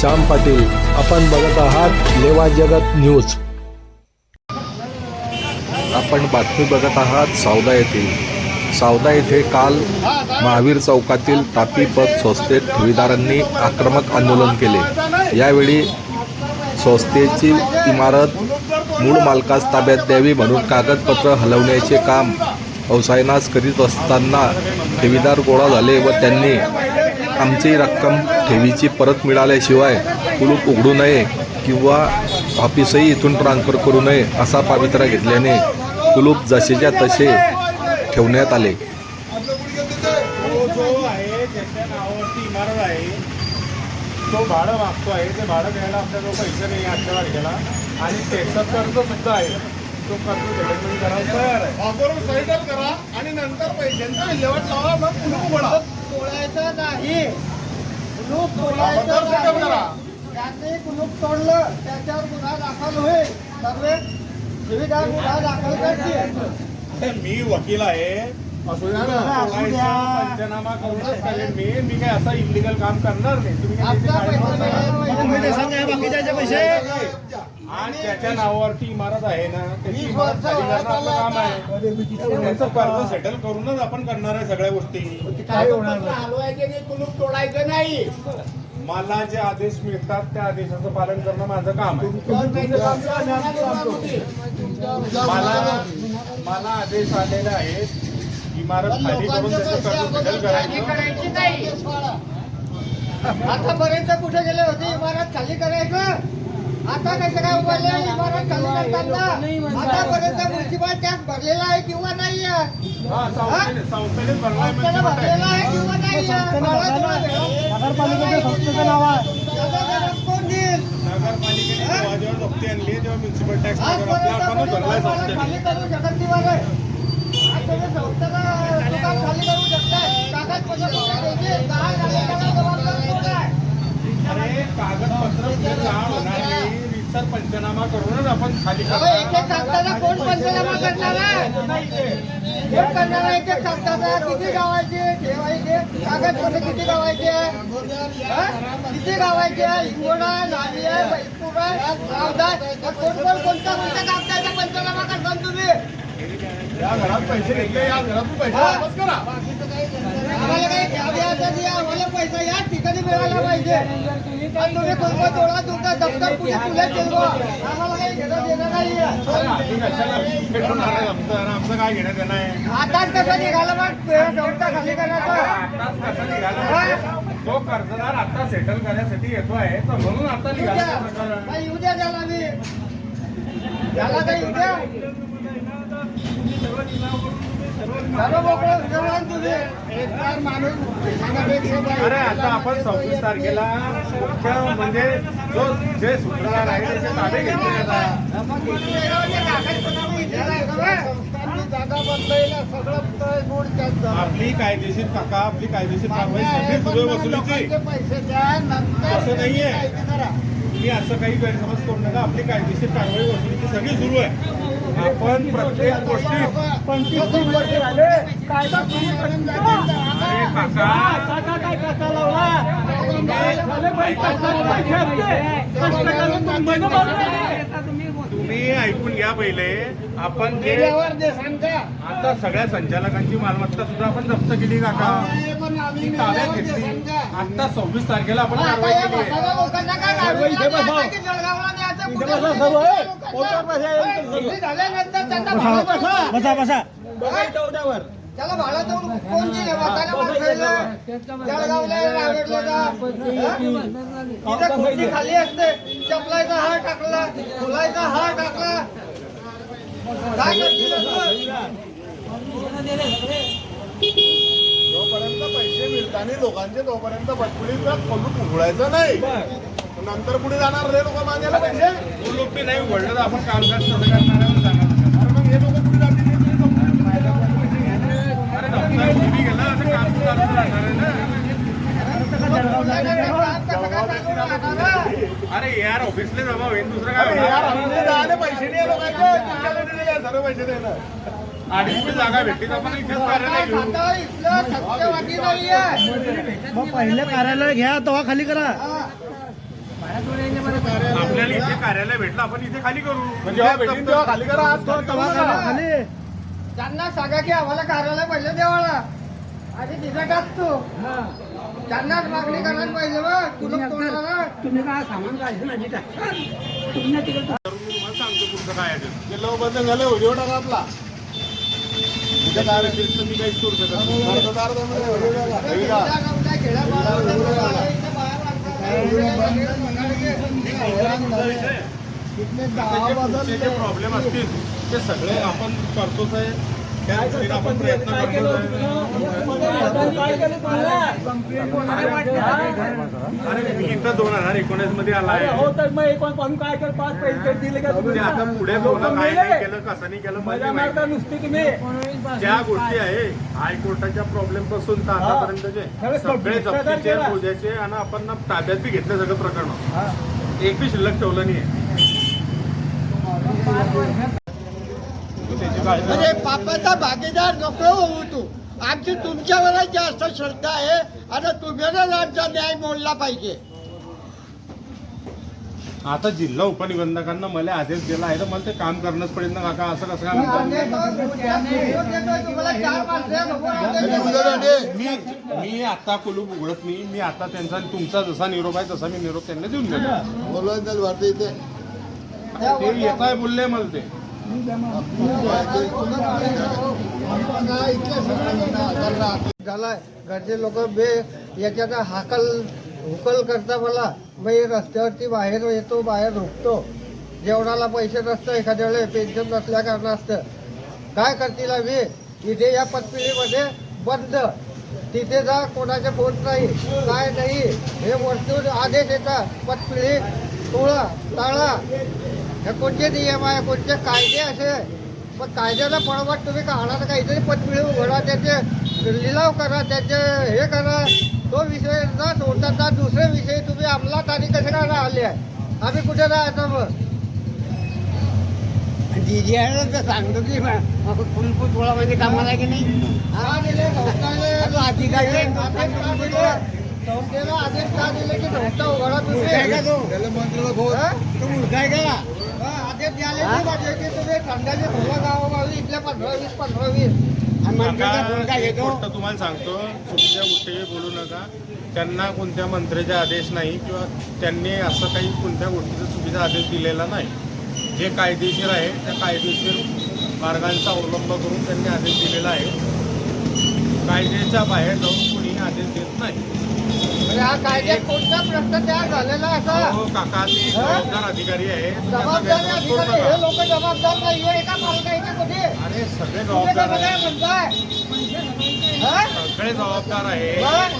श्याम पाटील. आपण बघत आहात लेवा जगत न्यूज. आपण बातमी बघत आहात सावदा येथील. सावदा येथे काल महावीर चौकातील तापी पद संस्थेत ठेवीदारांनी आक्रमक आंदोलन केले. यावेळी संस्थेची इमारत मूळ मालकास ताब्यात द्यावी म्हणून कागदपत्र हलवण्याचे काम अवसायनास करीत असताना ठेवीदार गोळा झाले व त्यांनी आमची रक्कम ठेवीची परत मिळाल्याशिवाय कुलूप उघडू नये किंवा ऑफिसही इथून ट्रान्सफर करू नये असा पावित्रा घेतल्याने कुलूप जसेच्या तसे ठेवण्यात आले. तो भाडं मागतो आहे ते भाडं द्यायला आपल्याजवळ पैसे नाही आजच्या तारखेला आणि त्याचा कर्ज सुद्धा आहे तो कर्ज सेटलमेंट करायला तयार आहे ऑफर साईडच करा आणि नंतर पैशांचा विल्हेवाट लावा मग पुन्हा उघडा. तोडायचं नाही. कुलूप तोडायचं. नाही. त्याचे कुलूप तोडलं त्याच्यावर गुन्हा दाखल होईल. सर्व सुविधा गुन्हा दाखल करतील. मी वकील आहे. असू द्या ना. तोडायचं पंचनामा करूनच मी. मी काय असं इलिगल काम करणार नाही. तुम्ही काय काळजी पैसा मिळाला. आणि ज्याच्या नावावरती इमारत आहे ना त्याची इमारत खाली करणं आपलं काम आहे. त्याचं कर्ज सेटल करूनच आपण करणार आहे सगळ्या गोष्टी हलवायचे नाही कुलूप तोडायचं नाही. मला जे आदेश मिळतात त्या आदेशाचं पालन करणं माझं काम आहे. दोन महिने काम. मला मला आदेश आलेले आहेत. इमारत खाली करून त्याचं कर्ज सेटल खाली करायचं? करायची नाही? आतापर्यंत कुठे गेले होते? इमारत खाली करायचं? आता कसं काय उभारले इमारत खाली करताना. आतापर्यंत म्युन्सिपल टॅक्स भरलेला आहे किंवा नाही आहे. संस्थेने भरलेला आहे किंवा नाही आहे? मला तुला नगरपालिकेच्या संस्थेचं नाव आहे. कोण देईल? नगरपालिकेने जेव्हा जेव्हा जप्ती आणली जेव्हा म्युन्सिपल टॅक्स आपला आपणच भरलाय आजपर्यंत संस्थेने. खाली करू शकत नाही बघा. आज तुम्ही संस्थेला दुकान खाली करू शकताय. कागदपत्र दहा कोण आहे? अरे कागदपत्र कुठे जाळ होणार नाही रीतसर पंचनामा करूनच आपण खाली अहो, एक एक कागदाला कोण पंचनामा करणार आहे? कोण करणार आहे? एक एक कागदाला किती गावायचे? ठेवायचे? कागदपत्र किती गावायचे? किती गावायचे? इंगोडा नाली आहे बैलपूर आहे सावदा आहे. मग कोण कोण कोणत्या कोणत्या कागदाचा पंचनामा करता तुम्ही? या घरात पैसे घेतले या घरातून पैसे. वापस करा. आम्हाला काही घ्या द्यायचा नाही आम्हाला पैसा या ठिकाणी मिळाला पाहिजे. आणि तुम्ही कोणता तोडा तुमचा दप्तर तुला आम्हाला काही घेणं देणं नाही आमचं काय घेण्यात येणं आहे आताच कसं निघालं मग खाली करायचं तो कर्जदार आता सेटल करण्यासाठी येतो आहे तर म्हणून आता निघाला उद्या तो प्रकार. नाही, उद्या द्याला मी. त्याला काही सर्व अरे आता आपण सव्वीस तारखेला मुख्य म्हणजे जो जे सूत्रधार आहे त्याचे ताबे घेतले आपली कायदेशीर काका आपली कायदेशीर कारवाई सगळी सुरू आहे वसुलीची. असं नाहीये. कायदे मी असं काही गैरसमज करू नका. आपली कायदेशीर कारवाई वसुलीची सगळी सुरू आहे. आपण प्रत्येक गोष्टीत पंचवीस तीस वर्ष झाले. कायदा पूर्वीपर्यंत जातील. अरे काका काका काय काका लावला? झाले पैसे पैसे हप्ते. कष्ट करून मुंबईनं मारले. तुम्ही ऐकून घ्या पहिले. आपण जे आता सगळ्या संचालकांची मालमत्ता सुद्धा आपण जप्त केली काका पण आम्ही ती ताब्यात घेतली. आता सव्वीस तारखेला आपण कारवाई केली बसा बसा त्याला कोण दिले जळगावला खुर्ची खाली असते चपलायचा हार टाकला फुलायचा हार टाकला काय करतील जोपर्यंत पैसे मिळताना लोकांचे तोपर्यंत बटकुलीचा खोलून उघडायचं नाही. नंतर पुढे जाणार रे लोक मागायला लोक नाही उघडलं तर आपण कामकाज कसं करणार. अरे मग हे लोक पुढे जातील गेला काम राहणार आहे ना. यार ऑफिसला जमा होईल दुसरं काय यार पैसे नाही लोकांचे. तुमच्याकडे दिले सर्व पैसे देणार. अडीचशे जागा भेटली तर आपण इथेच कार्यालय घेऊ. मग पहिले कार्यालय घ्या तेव्हा खाली करा. आपल्याला इथे कार्यालय भेटलं आपण इथे खाली करू. म्हणजे जेव्हा भेटीन तेव्हा खाली करा आज खाली करू नका. खाली. त्यांना सांगा की आम्हाला कार्यालय पहिले देवाला आणि तिथं टाकतो त्यांनाच मागणी करायला पाहिजे बघ तुम्ही काय सामान नाही टाकशाल तुम्ही तिकडे सांगतो पुढचं काय आहे ते. झालं व्हिडिओ टाका आपला. उद्या काय व्यतिरिक्त मी काहीच करू शकत नाही. अर्धा अर्धा मध्ये व्हिडिओ टाका. हे खेड्या का? दहा प्रॉब्लेम असतील ते सगळे आपण करतोच आहे त्या दृष्टीने आपण प्रयत्न इथं दोन हजार एकोणीसमध्ये आला अरे हो आहे तर मग एकूण पण काय कर पाच पैसे दिले का तुम्ही? आता पुढे काय नाही केलं कसं नाही केलं मजा म्हणजे मारता. नुसती तुम्ही. ज्या गोष्टी आहे हायकोर्टाच्या प्रॉब्लेमपासून तर आतापर्यंतचे सगळे जप्तीचे. पूजेचे आणि आपण ताब्यात बी घेतले सगळं प्रकरण. हा. एक बी शिल्लक ठेवलं नाही म्हणजे पापाचा भागीदार नको होऊ तू. आमची तुमच्यावरच जास्त श्रद्धा आहे आणि तुम्हीच आमचा न्याय मोडला पाहिजे. आता जिल्हा उपनिबंधकांना मला आदेश दिला आहे तर मला ते काम करणंच पडेल ना काका. असं कसं काय म्हणतात. मी मी आता कुलूप उघडत नाही. मी आता त्यांचा तुमचा जसा निरोप आहे तसा मी निरोप त्यांना देऊन देतो. बोलवायचं वाटतं इथे. ते येत आहे बोलले मला ते. झालाय. घरचे लोक बे याच्यात हाकल हुकल करता मला मी रस्त्यावरती बाहेर येतो बाहेर रुकतो. जेवणाला पैसे नसतं एखाद्या वेळेस पेन्शन नसल्या असतं काय करतील मी इथे या पतपिढीमध्ये बंद. तिथे जा कोणाचे फोन नाही. काय नाही? हे वस्तू आदेश येतात. पतपिढी तोळा टाळा हे कोणते नियम आहे? कोणते कायदे असे? पण कायद्याला पळवाट तुम्ही काढा तर काहीतरी पतपिढी उघडा त्याचे लिलाव करा त्याचे हे करा. तो विषय न सोडता दुसरे विषय तुम्ही अंमलात आणि कसे काय राहिले आहे? आम्ही कुठे राहायचं मग? दीदी आहे तर सांगतो की मग. फुलफुल थोडा म्हणजे कामाला की नाही? हा अधिकारी का दिले? संस्थेला आदेश का दिले की संस्था उघडा काय का तो? त्याला मंत्र्याला तुम्ही काय तुम्हाला सांगतो चुकीच्या गोष्टी बोलू नका. त्यांना कोणत्या मंत्र्याचे आदेश नाही किंवा त्यांनी असं काही कोणत्या गोष्टीचा चुकीचा आदेश दिलेला नाही. जे कायदेशीर आहे त्या कायदेशीर मार्गांचा अवलंब करून त्यांनी आदेश दिलेला आहे. कायद्याच्या बाहेर जाऊन कोणीही आदेश देत नाही. हा कायद्यात कोणता भ्रष्टाचार झालेला असा हो काका ते जबाबदार अधिकारी आहे. जबाबदारी अधिकारी हे. लोक जबाबदार नाहीये. एका कुठे? अरे सगळे तुम्ही जबाबदार आहे म्हणताय. हा? सगळे जबाबदार आहे. मग?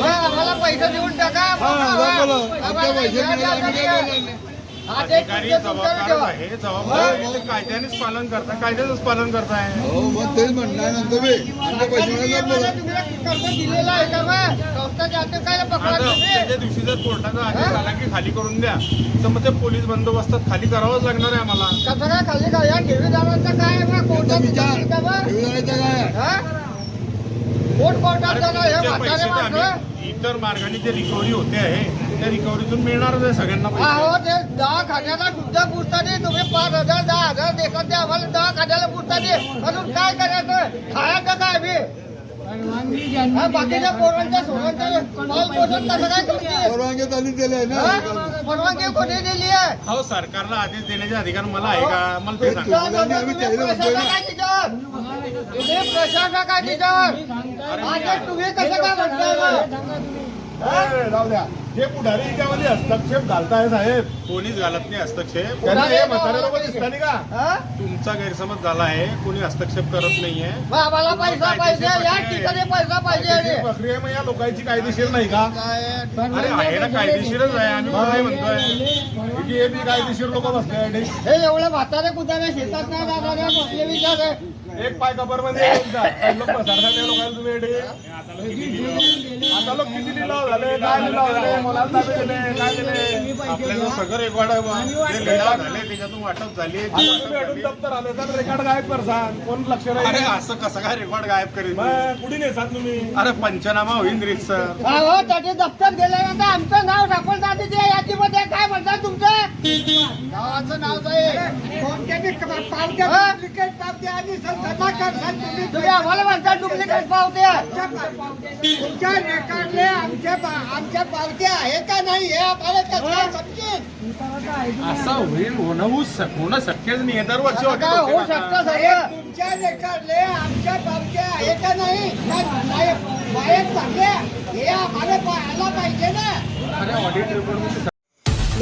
मग आम्हाला पैसे देऊन टाका. आम्हाला- आम्हाला अधिकारी जबाबदार. आहे जबाबदार कायद्यानेच पालन कायद्याचंच पालन करताय. हो मग तेच म्हणणार नंतर मी आमच्या पैसे सरकारी बोला. नियमाला तुम्ही कर्ज दिलेलं आहे का मग संस्थाच्या हातात काय पकडा आता तुम्ही त्याच्या दिवशी जर कोर्टाचा आदेश आला की खाली करून द्या तर मग ते पोलीस बंदोबस्तात खाली करावंच लागणार आहे आम्हाला. कसं काय खाली का या ठेवीदारांचं काय आहे? कोर्टात विचार. विचार का बा? ठेवीदाराचं काय हा? हे म्हातारे माणसं? इतर मार्गाने जे रिकव्हरी होते आहे त्या रिकव्हरीतून मिळणारच आहे सगळ्यांना अहो पैसे ते दहा खात्याला सुद्धा पुरता नाही तुम्ही पाच हजार दहा हजार देतात ते आम्हाला दहा खात्याला पुरता नाही अजून काय करायचं? खायचं काय आम्ही? बाकीच्या पोरांच्या सोरांच्या परवानगी चालू दिले ना. परवानगी कोणी दिली आहे? हो सरकारला आदेश देण्याचे अधिकार मला आहे का? मला ते सांगा. तुम्ही. प्रशासक आहे. तुम्ही आहे आता कसं काय म्हणताय राहू द्या. हे पुढारी याच्यामध्ये हस्तक्षेप घालताय साहेब. कोणीच घालत नाही हस्तक्षेप. त्यांना हे म्हातारे लोक दिसतात नाही का? हा? तुमचा गैरसमज झाला आहे. कोणी हस्तक्षेप करत नाहीये. पैसा पाहिजे या ठिकाणी पैसा पाहिजे प्रक्रिया मग या लोकांची कायदेशीर नाही का? अरे आहे ना कायदेशीरच आहे आम्ही काय म्हणतोय? हे बी कायदेशीर लोक बसले हे एवढे म्हातारे कुत्याने शेतात नाही जाणारे बसले विचार आहे. एक पाय कबरमध्ये लोक पसारतात लोकांना तुम्ही. आता लोक किती लिलाव झाले काय लिलाव झाले मुलाला ताबे दिले काय दिले आपल्याला सगळं रेकॉर्ड आहे बा. जे लिलाव झाले त्याच्यातून वाटप झाली. आता तुम्ही अडून दप्तर आले तर रेकॉर्ड गायब करसान कोण लक्ष अरे असं कसं काय रेकॉर्ड गायब करेल मग कुठे नेसात तुम्ही? अरे पंचनामा होईन रीत सर. हा हो त्याचे दप्तर गेल्यानंतर आमचं नाव सापड जाते ते यादीमध्ये काय म्हणतात तुमचं? गावाचं नाव जाईल कोणत्याही पावत्या डुप्लिकेट पावत्या आणि तुम्ही तुम्ही आम्हाला म्हणता डुप्लिकेट पावत्या तुमच्या रेकॉर्डले आमच्या आमच्या पावत्या आहे का नाही हे आम्हाला कसं समजेल? असं होईल होणं होणं शक्यच नाही दरवर्षी होते काय होऊ. शकतं हे सगळं? तुमच्या रेकॉर्डले आमच्या पावत्या आहे का नाही? बाहेर पावत्या हे आम्हाला पाहायला पाहिजे ना.